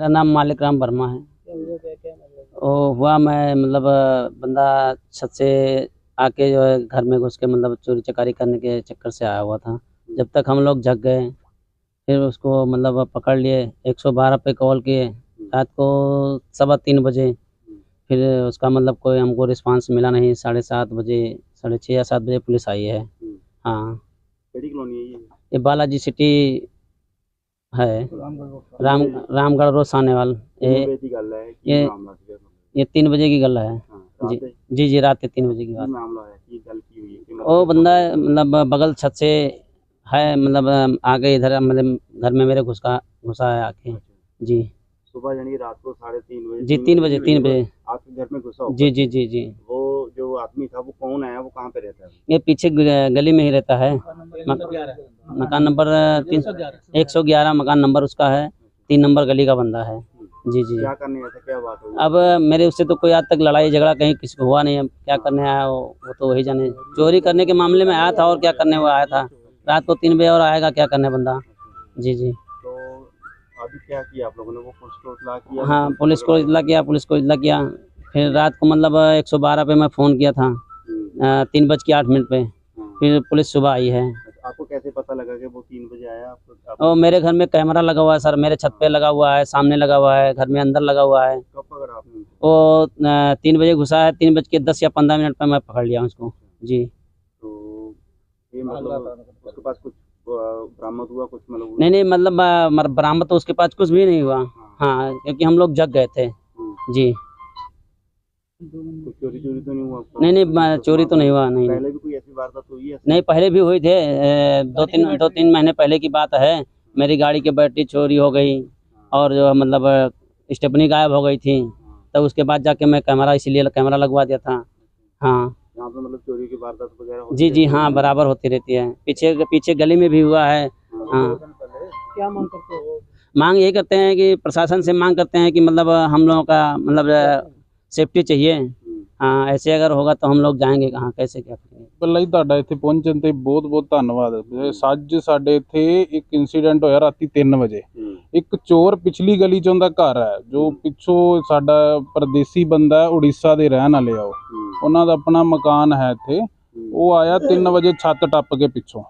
मेरा नाम मालिक राम वर्मा है। ओ हुआ मैं मतलब बंदा छत से आके जो है घर में घुस के मतलब चोरी चकारी करने के चक्कर से आया हुआ था। जब तक हम लोग जग गए फिर उसको मतलब पकड़ लिए। 112 पे कॉल किए। रात को सवा तीन बजे फिर उसका मतलब कोई हमको रिस्पांस मिला नहीं। साढ़े सात बजे साढ़े छः या सात बजे पुलिस आई है। हाँ। ये बालाजी सिटी है। राम रामगढ़ रोज आने वाल ये ये तीन बजे की गल हाँ, है। जी जी जी रात के तीन बजे की बात। मतलब वो बंदा मतलब बगल छत से है मतलब आगे इधर मतलब घर में मेरे घुसका घुसा है आके। अच्छा। जी। सुबह यानी रात को साढ़े तीन बजे जी तीन बजे तीन बजे। आपके घर में घुसा जी जी जी जी। वो जो आदमी था वो कौन है? वो कहाँ पे रहता है? ये पीछे गली में ही रहता है। मकान नंबर तीन एक सौ ग्यारह मकान नंबर उसका है तीन नंबर गली का बंदा है। जी जी। क्या करने आया था? क्या बात हुई? अब मेरे उससे तो कोई आज तक लड़ाई झगड़ा कहीं किसी को हुआ नहीं अब क्या करने आया वो? वो तो वही जाने। चोरी करने के मामले में आया था और क्या करने वो आया था? रात को तीन बजे और आएगा क्या करने बंदा? जी जी। तो अभी क्या किया आप लोगों ने? वो पुलिस को इतला किया? हाँ पुलिस को इतला किया पुलिस को इतला किया। फिर रात को मतलब एक सौ बारह पे मैं फ़ोन किया था हम्म, तीन बज के आठ मिनट पे। हाँ। फिर पुलिस सुबह आई है अच्छा, आपको कैसे पता लगा कि वो तीन बजे आया? आपको आप और मेरे घर में कैमरा लगा हुआ है सर मेरे छत पे लगा हुआ है सामने लगा हुआ है घर में अंदर लगा हुआ है। कब पकड़ा आपने? वो अ, तीन बजे घुसा है तीन बज के दस या पंद्रह मिनट पे मैं पकड़ लिया उसको। जी। तो ये मतलब उसके पास कुछ अ, बरामद हुआ कुछ मतलब नहीं नहीं मतलब अ, मर- बरामद तो उसके पास कुछ भी नहीं हुआ। हाँ, हाँ क्योंकि हम लोग जग गए थे। हम्म, जी। चोरी चोरी तो नहीं हुआ नहीं नहीं चोरी तो नहीं हुआ नहीं। पहले भी कोई ऐसी वारदात हुई है? नहीं पहले भी हुई थे दो तीन दो तीन महीने पहले की बात है मेरी गाड़ी की बैटरी चोरी हो गई और जो मतलब स्टेपनी गायब हो गई थी तब उसके बाद जाके मैं कैमरा इसीलिए कैमरा लगवा दिया था। हाँ। पे मतलब चोरी की वारदात वगैरह जी जी हाँ बराबर होती रहती है। पीछे पीछे गली में भी हुआ है। हाँ क्या मांग करते हो? मांग ये करते हैं कि प्रशासन से मांग करते हैं कि मतलब हम लोगों का मतलब ਸੇਫਟੀ ਚਾਹੀਏ ਹਾਂ ਐਸੇ ਅਗਰ ਹੋਗਾ ਤਾਂ ਹਮ ਲੋਗ ਜਾਣਗੇ ਕਹਾਂ ਕੈਸੇ ਕਿਆ ਕਰਾਂਗੇ ਬੱਲਾ ਤੁਹਾਡਾ ਇੱਥੇ ਪਹੁੰਚਣ ਤੇ ਬਹੁਤ ਬਹੁਤ ਧੰਨਵਾਦ। ਸੱਜ ਸਾਡੇ ਇੱਥੇ ਇੱਕ ਇਨਸੀਡੈਂਟ ਹੋਇਆ ਰਾਤੀ 3 ਵਜੇ। ਇੱਕ ਚੋਰ ਪਿਛਲੀ ਗਲੀ ਚੋਂ ਦਾ ਘਰ ਹੈ ਜੋ ਪਿੱਛੋਂ ਸਾਡਾ ਪਰਦੇਸੀ ਬੰਦਾ ਉੜੀਸਾ ਦੇ ਰਹਿਣ ਵਾਲੇ ਆ ਉਹਨਾਂ ਦਾ ਆਪਣਾ ਮਕਾਨ ਹੈ ਇੱਥੇ। ਉਹ ਆਇਆ 3 ਵਜੇ ਛੱਤ ਟੱਪ ਕੇ ਪਿੱਛੋਂ।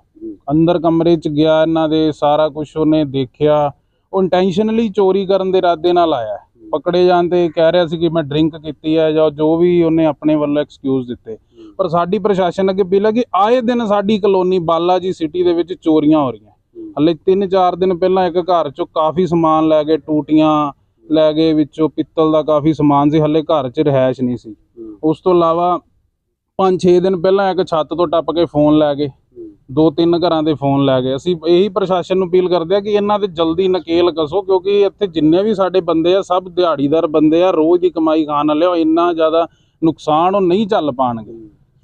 ਅੰਦਰ ਕਮਰੇ 'ਚ ਗਿਆ ਇਹਨਾਂ ਦੇ ਸਾਰਾ ਕੁਝ ਉਹਨੇ ਦੇਖਿਆ। ਉਹ ਇੰਟੈਂਸ਼ਨਲੀ ਚੋਰੀ ਕਰਨ ਦੇ ਇਰਾਦੇ ਨਾਲ ਆਇਆ। ਪਕੜੇ ਜਾਣ ਤੇ ਕਹਿ ਰਿਹਾ ਸੀ ਕਿ ਮੈਂ ਡਰਿੰਕ ਕੀਤੀ ਹੈ ਜਾਂ ਜੋ ਵੀ ਉਹਨੇ ਆਪਣੇ ਵੱਲੋਂ ਐਕਸਕਿਊਜ਼ ਦਿੱਤੇ। ਪਰ ਸਾਡੀ ਪ੍ਰਸ਼ਾਸਨ ਅੱਗੇ ਬਿਲ ਹੈ ਕਿ ਆਏ ਦਿਨ ਸਾਡੀ ਕਲੋਨੀ ਬਾਲਾ ਜੀ ਸਿਟੀ ਦੇ ਵਿੱਚ ਚੋਰੀਆਂ ਹੋ ਰਹੀਆਂ। ਹਲੇ 3-4 ਦਿਨ ਪਹਿਲਾਂ ਇੱਕ ਘਰ ਚੋਂ ਕਾਫੀ ਸਮਾਨ ਲੈ ਗਏ ਟੂਟੀਆਂ ਲੈ ਗਏ ਵਿੱਚੋਂ ਪਿੱਤਲ ਦਾ ਕਾਫੀ ਸਮਾਨ ਸੀ ਹਲੇ ਘਰ 'ਚ ਰਹਿائش ਨਹੀਂ ਸੀ। ਉਸ ਤੋਂ ਇਲਾਵਾ 5-6 ਦਿਨ ਪਹਿਲਾਂ ਇੱਕ ਛੱਤ ਤੋਂ ਟੱਪ ਕੇ ਫੋਨ ਲੈ ਗਏ। ਦੋ ਤਿੰਨ ਘਰਾਂ ਦੇ ਫੋਨ ਲੈ ਗਏ। ਅਸੀਂ ਇਹੀ ਪ੍ਰਸ਼ਾਸਨ ਨੂੰ ਅਪੀਲ ਕਰਦੇ ਆ ਕਿ ਇਹਨਾਂ ਤੇ ਜਲਦੀ ਨਕੇਲ ਕਸੋ, ਕਿਉਂਕਿ ਇੱਥੇ ਜਿੰਨੇ ਵੀ ਸਾਡੇ ਬੰਦੇ ਆ, ਸਭ ਦਿਹਾੜੀਦਾਰ ਬੰਦੇ ਆ, ਰੋਜ਼ ਦੀ ਕਮਾਈ ਖਾਣ ਵਾਲੇ ਆ ਇੰਨਾ ਜ਼ਿਆਦਾ ਨੁਕਸਾਨ ਉਹ ਨਹੀਂ ਚੱਲ ਪਾਣਗੇ।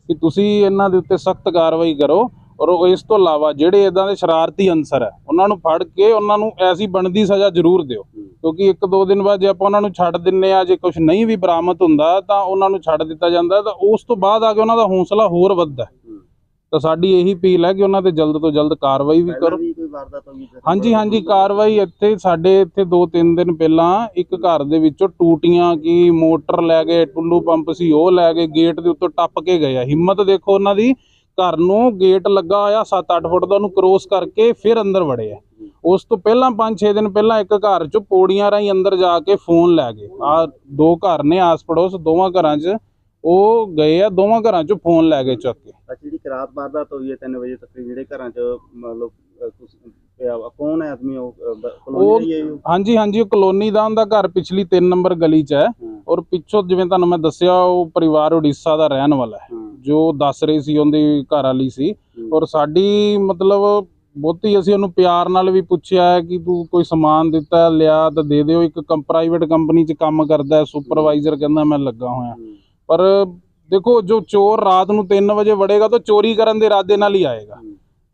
ਕਿ ਤੁਸੀਂ ਇਹਨਾਂ ਦੇ ਉੱਤੇ ਸਖਤ ਕਾਰਵਾਈ ਕਰੋ ਔਰ ਇਸ ਤੋਂ ਇਲਾਵਾ ਜਿਹੜੇ ਇਦਾਂ ਦੇ ਸ਼ਰਾਰਤੀ ਅੰਸਰ ਹੈ ਉਹਨਾਂ ਨੂੰ ਫੜ ਕੇ ਉਹਨਾਂ ਨੂੰ ਐਸੀ ਬਣਦੀ ਸਜ਼ਾ ਜ਼ਰੂਰ ਦਿਓ। ਕਿਉਂਕਿ ਇੱਕ ਦੋ ਦਿਨ ਬਾਅਦ ਜੇ ਆਪਾਂ ਉਹਨਾਂ ਨੂੰ ਛੱਡ ਦਿੰਨੇ ਆ, ਜੇ ਕੁਝ ਨਹੀਂ ਵੀ ਬਰਾਮਦ ਹੁੰਦਾ, ਤਾਂ ਉਹਨਾਂ ਨੂੰ ਛੱਡ ਦਿੱਤਾ ਜਾਂਦਾ, ਤਾਂ ਉਸ ਤੋਂ ਬਾਅਦ ਆ ਕੇ ਉਹਨਾਂ ਦਾ ਹੌਸਲਾ ਹੋਰ ਵੱਧਦਾ। ਤਾਂ ਸਾਡੀ ਇਹੀ ਅਪੀਲ ਹੈ ਕਿ ਉਹਨਾਂ ਤੇ ਜਲਦ ਤੋਂ ਜਲਦ ਕਾਰਵਾਈ ਵੀ ਕਰੋ। ਹਾਂਜੀ ਹਾਂਜੀ ਕਾਰਵਾਈ ਇੱਥੇ ਸਾਡੇ ਇੱਥੇ 2-3 ਦਿਨ ਪਹਿਲਾਂ ਇੱਕ ਘਰ ਦੇ ਵਿੱਚੋਂ ਟੂਟੀਆਂ ਕੀ ਮੋਟਰ ਲੈ ਗਏ ਟੁੱਲੂ ਪੰਪ ਸੀ ਉਹ ਲੈ ਗਏ ਗੇਟ ਦੇ ਉੱਤੋਂ ਟੱਪ ਕੇ ਗਏ ਹਿੰਮਤ ਦੇਖੋ ਉਹਨਾਂ ਦੀ ਘਰ ਨੂੰ ਗੇਟ ਲੱਗਾ ਹੋਇਆ 7-8 ਫੁੱਟ ਦਾ ਉਹਨੂੰ ਕ੍ਰੋਸ ਕਰਕੇ ਫਿਰ ਅੰਦਰ ਵੜੇ ਆ। ਉਸ ਤੋਂ ਪਹਿਲਾਂ 5-6 ਦਿਨ ਪਹਿਲਾਂ ਇੱਕ ਘਰ 'ਚ ਪੌੜੀਆਂ ਰਾਹੀਂ ਅੰਦਰ ਜਾ ਕੇ ਫੋਨ ਲੈ ਗਏ। ਆ ਦੋ ਘਰ ਨੇ ਆਸ ਪੜੋਸ ਦੋਵਾਂ ਘਰਾਂ 'ਚ ਉਹ ਗਏ ਆ ਦੋਵਾਂ ਘਰਾਂ 'ਚ ਫੋਨ ਲੈ ਗਏ ਚੁੱਕ ਕੇ। ਅੱਛਾ ਜਿਹੜੀ ਕਿ ਰਾਤ ਵਾਰਦਾਤ ਹੋਈ ਹੈ 3 ਵਜੇ ਤੱਕ ਜਿਹੜੇ ਘਰਾਂ 'ਚ ਮਤਲਬ ਕੌਣ ਹੈ ਆਦਮੀ ਉਹ ਕਲੋਨੀ ਦਾ ਹੀ ਹੈ ਉਹ? ਹਾਂਜੀ ਹਾਂਜੀ ਉਹ ਕਲੋਨੀ ਦਾ ਉਹਦਾ ਘਰ ਪਿਛਲੀ 3 ਨੰਬਰ ਗਲੀ 'ਚ ਹੈ। ਔਰ ਪਿੱਛੋਂ ਜਿਵੇਂ ਤੁਹਾਨੂੰ ਮੈਂ ਦੱਸਿਆ ਉਹ ਪਰਿਵਾਰ ਉੜੀਸਾ ਦਾ ਰਹਿਣ ਵਾਲਾ ਹੈ। ਜੋ ਦੱਸ ਰਹੀ ਸੀ ਉਹਦੀ ਘਰ ਵਾਲੀ ਸੀ। ਔਰ ਸਾਡੀ ਮਤਲਬ ਬਹੁਤੀ ਅਸੀਂ ਉਹਨੂੰ ਪਿਆਰ ਨਾਲ ਵੀ ਪੁੱਛਿਆ ਹੈ ਕਿ ਤੂੰ ਕੋਈ ਸਮਾਨ ਦਿੱਤਾ ਲਿਆ ਤਾਂ ਦੇ ਦਿਓ। ਇੱਕ ਪ੍ਰਾਈਵੇਟ ਕੰਪਨੀ 'ਚ ਕੰਮ ਕਰਦਾ ਹੈ ਸੁਪਰਵਾਈਜ਼ਰ ਕਹਿੰਦਾ ਮੈਂ ਲੱਗਾ ਹੋਇਆ ਪਰ ਦੇਖੋ ਜੋ ਚੋਰ ਰਾਤ ਨੂੰ 3 ਵਜੇ ਵੜੇਗਾ ਤਾਂ ਚੋਰੀ ਕਰਨ ਦੇ ਇਰਾਦੇ ਨਾਲ ਹੀ ਆਏਗਾ।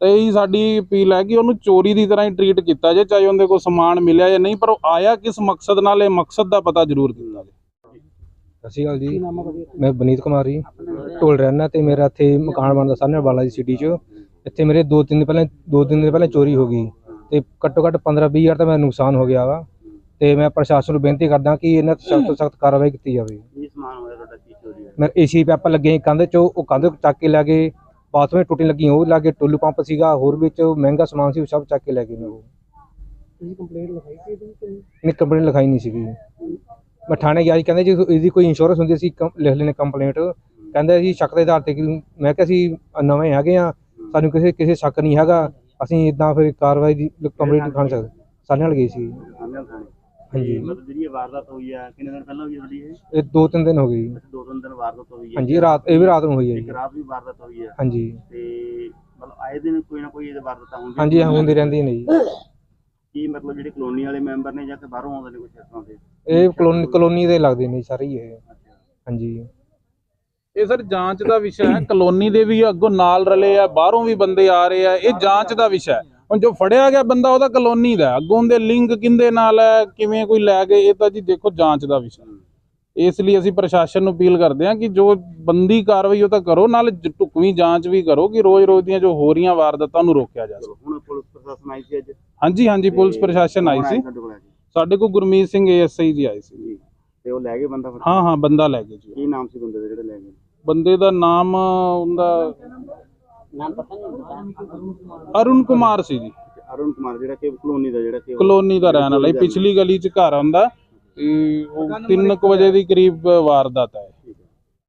ਤੇ ਇਹੀ ਸਾਡੀ ਅਪੀਲ ਹੈ ਕਿ ਉਹਨੂੰ ਚੋਰੀ ਦੀ ਤਰ੍ਹਾਂ ਹੀ ਟਰੀਟ ਕੀਤਾ ਜੇ ਚਾਹੇ ਉਹਦੇ ਕੋਲ ਸਮਾਨ ਮਿਲਿਆ ਜਾਂ ਨਹੀਂ ਪਰ ਉਹ ਆਇਆ ਕਿਸ ਮਕਸਦ ਨਾਲ ਇਹ ਮਕਸਦ ਦਾ ਪਤਾ ਜ਼ਰੂਰ ਜੇ ਸਤਿ ਸ਼੍ਰੀ ਅਕਾਲ ਜੀ। ਮੈਂ ਬਨੀਤ ਕੁਮਾਰ ਜੀ। ਢੋਲ ਰਹਿਣਾ ਤੇ ਮੇਰਾ ਇੱਥੇ ਮਕਾਨ ਬਣਦਾ ਸਾਹਮਣੇ ਬਾਲਾ ਜੀ ਸਿਟੀ 'ਚ। ਇੱਥੇ ਮੇਰੇ ਦੋ ਤਿੰਨ ਦਿਨ ਪਹਿਲਾਂ ਦੋ ਤਿੰਨ ਦਿਨ ਪਹਿਲਾਂ ਚੋਰੀ ਹੋ ਗਈ। ਤੇ ਘੱਟੋ ਘੱਟ 15 20 ਹਜ਼ਾਰ ਤਾਂ ਮੇਰਾ ਨੁਕਸਾਨ ਹੋ ਗਿਆ ਵਾ। ਤੇ ਮੈਂ ਪ੍ਰਸ਼ਾਸਨ ਨੂੰ ਬੇਨਤੀ ਕਰਦਾ ਕਿ ਇਹਨਾਂ ਤੇ ਸਖਤ ਤੋਂ ਸਖਤ ਕਾਰਵਾਈ ਕੀਤੀ ਜਾਵੇ। ਕੀ ਸਮਾਨ ਹੋਇਆ ਤੁਹਾਡਾ? ਕੀ ਮੈਂ ਏਸੀ ਪੈਪ ਲੱਗੇ ਸੀ ਕੰਧ ਚੋਂ ਉਹ ਕੰਧ ਚੱਕ ਕੇ ਲੈ ਗਏ। ਬਾਥਰੂਮ ਟੁੱਟਣ ਲੱਗੀ ਉਹ ਲਾ ਕੇ ਟੁੱਲੂ ਪੰਪ ਸੀਗਾ ਹੋਰ ਵਿੱਚ ਮਹਿੰਗਾ ਸਮਾਨ ਸੀ ਉਹ ਸਭ ਚੱਕ ਕੇ ਲੈ ਗਏ ਨੇ ਉਹ। ਤੁਸੀਂ ਕੰਪਲੇਂਟ ਲਿਖਾਈ ਸੀ ਇਹਦੀ ਕਿ ਨਹੀਂ? ਕੰਪਲੇਂਟ ਲਿਖਾਈ ਨਹੀਂ ਸੀਗੀ। ਮੈਂ ਥਾਣੇ ਗਿਆ ਸੀ ਕਹਿੰਦੇ ਜੇ ਇਹਦੀ ਕੋਈ ਇੰਸ਼ੋਰੈਂਸ ਹੁੰਦੀ ਸੀ ਲਿਖ ਲੈਣੇ ਕੰਪਲੇਂਟ ਕਹਿੰਦੇ ਅਸੀਂ ਸ਼ੱਕ ਦੇ ਆਧਾਰ ਤੇ ਕਿ- ਮੈਂ ਕਿਹਾ ਅਸੀਂ ਨਵੇਂ ਹੈਗੇ ਆ ਸਾਨੂੰ ਕਿਸੇ ਕਿਸੇ ਸ਼ੱਕ ਨਹੀਂ ਹੈਗਾ ਅਸੀਂ ਇਦਾਂ ਫਿਰ ਕਾਰਵਾਈ ਦੀ ਕੰਪਲੇਂਟ ਲਿਖਾਣ ਸਕਦੇ ਸਾਡੇ ਨਾਲ ਗਈ ਸੀ। ਹਾਂਜੀ। ਮਤਲਬ ਜਿਹੜੀ ਇਹ ਵਾਰਦਾਤ ਹੋਈ ਆ ਕਿੰਨੇ ਦਿਨ ਪਹਿਲਾਂ ਹੋਈ ਆ ਤੁਹਾਡੀ ਇਹ? ਇਹ ਦੋ ਤਿੰਨ ਦਿਨ ਹੋ ਗਏ ਜੀ। ਦੋ ਤਿੰਨ ਦਿਨ ਵਾਰਦਾਤ ਹੋਈ ਹੈ ਹਾਂਜੀ ਰਾਤ ਇਹ ਵੀ ਰਾਤ ਨੂੰ ਹੋਈ ਹੈ ਇੱਕ ਜੀ ਰਾਤ ਵੀ ਵਾਰਦਾਤ ਹੋਈ ਹੈ ਹਾਂਜੀ। ਤੇ ਮਤਲਬ ਆਏ ਦਿਨ ਕੋਈ ਨਾ ਕੋਈ ਇਹਦੇ ਵਾਰਦਾਤਾਂ ਹੁੰਦੀਆਂ ਹਾਂਜੀ ਹੁੰਦੀ ਰਹਿੰਦੀ ਨੇ ਜੀ। ਕੀ ਮਤਲਬ ਜਿਹੜੇ ਕਲੋਨੀ ਵਾਲੇ ਮੈਂਬਰ ਨੇ ਜਾਂ ਕਿ ਬਾਹਰੋਂ ਆਉਂਦੇ ਨੇ ਕੁਝ ਇਸ ਤਰ੍ਹਾਂ ਦੇ? ਇਹ ਕਲੋਨੀ ਕਲੋਨੀ ਦੇ ਲੱਗਦੇ ਨੇ ਸਾਰੇ ਹੀ ਇਹ। ਹਾਂਜੀ। ਇਹ ਸਰ ਜਾਂਚ ਦਾ ਵਿਸ਼ਾ ਹੈ। ਕਲੋਨੀ ਦੇ ਵੀ ਅੱਗੋਂ ਨਾਲ ਰਲੇ ਆ ਬਾਹਰੋਂ ਵੀ ਬੰਦੇ ਆ ਰਹੇ ਆ। ਇਹ ਜਾਂਚ ਦਾ ਵਿਸ਼ਾ ਹੈ। ਹੁਣ ਜੋ ਫੜਿਆ ਗਿਆ ਬੰਦਾ ਉਹਦਾ ਕਲੋਨੀ ਦਾ। ਅੱਗੋਂ ਦੇ ਲਿੰਕ ਕਿੰਦੇ ਨਾਲ ਹੈ ਕਿਵੇਂ ਕੋਈ ਲੈ ਗਏ ਇਹ ਤਾਂ ਜੀ ਦੇਖੋ ਜਾਂਚ ਦਾ ਵਿਸ਼ਾ। ਇਸ ਲਈ ਅਸੀਂ ਪ੍ਰਸ਼ਾਸਨ ਨੂੰ ਅਪੀਲ ਕਰਦੇ ਹਾਂ ਕਿ ਜੋ ਬੰਦੀ ਕਾਰਵਾਈ ਉਹ ਤਾਂ ਕਰੋ ਨਾਲ ਢੁਕਵੀਂ ਜਾਂਚ ਵੀ ਕਰੋ ਕਿ ਰੋਜ਼-ਰੋਜ਼ ਦੀਆਂ ਜੋ ਹੋ ਰਹੀਆਂ ਵਾਰਦਾਤਾਂ ਨੂੰ ਰੋਕਿਆ ਜਾ ਸਕੇ। ਹੁਣ ਪੁਲਿਸ ਪ੍ਰਸ਼ਾਸਨ ਆਈ ਸੀ ਅੱਜ? ਹਾਂਜੀ ਹਾਂਜੀ ਪੁਲਿਸ ਪ੍ਰਸ਼ਾਸਨ ਆਈ ਸੀ? ਸਾਡੇ ਕੋਲ ਗੁਰਮੀਤ ਸਿੰਘ ਏਐਸਆਈ ਜੀ ਆਏ ਸੀ। ਜੀ ਤੇ ਉਹ ਲੈ ਗਏ ਬੰਦਾ ਹਾਂ ਹਾਂ ਬੰਦਾ ਲੈ ਗਏ ਜੀ। ਕੀ ਨਾਮ ਸੀ ਬੰਦੇ ਦਾ ਜਿਹੜੇ ਲੈ ਗਏ ਬੰਦੇ ਦਾ ਨਾਮ ਉਹਦਾ ਅਰੁਣ ਕੁਮਾਰ ਸੀ ਜੀ। ਅਰੁਣ ਕੁਮਾਰ ਜਿਹੜਾ ਕਿ ਕਲੋਨੀ ਦਾ ਜਿਹੜਾ ਕਿ ਕਲੋਨੀ ਦਾ ਰਹਿਣ ਵਾਲਾ ਪਿਛਲੀ ਗਲੀ 'ਚ ਘਰ ਆਉਂਦਾ ਤੇ ਉਹ 3:00 ਵਜੇ ਦੀ ਕਰੀਬ ਵਾਰਦਾਤ ਹੈ।